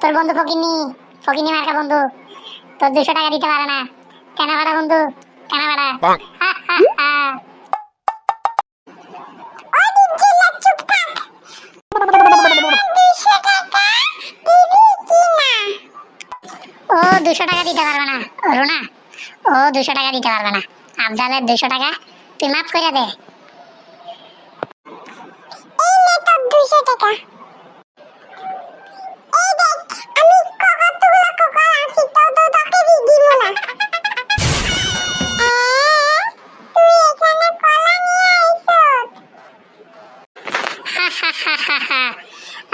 তোর বন্ধু ফকিনি ফকিনি মার্কা বন্ধু। তোর দুশো টাকা দিতে পারে না। কেন বাড়া বন্ধু? কেন বাড়া হা হা হা ওই ডিপজেলা চুপ থাক দুশো টাকা দিবি কি না ও দুশো টাকা দিতে পারবে না। রুনা ও দুশো টাকা দিতে পারবে না। আফজালের দুশো টাকা তুই মাফ করে দে।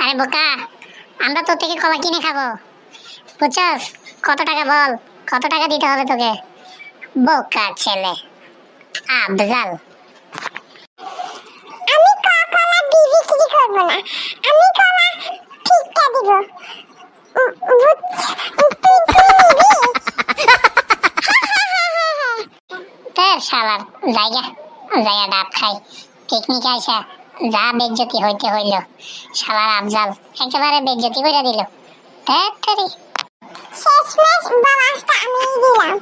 আরে বোকা আমরা তোর থেকে কলা কিনে খাব। বুঝছস? কত টাকা বল? কত টাকা দিতে হবে তোকে? বোকা ছেলে। আফজাল। আমি কলা দিয়ে বিক্রি করব না। আমি কলা ঠিকটা দিব। তোর শালার জায়গা। জায়গা ডাব খাই। পিকনিক আইসা যা বেজ্জতি হইতে হইল। শালার আফজাল একেবারে বেজ্জতি করে দিল। ধ্যাৎ তেরি। শেষমেশ বাবাসটা আমি দিলাম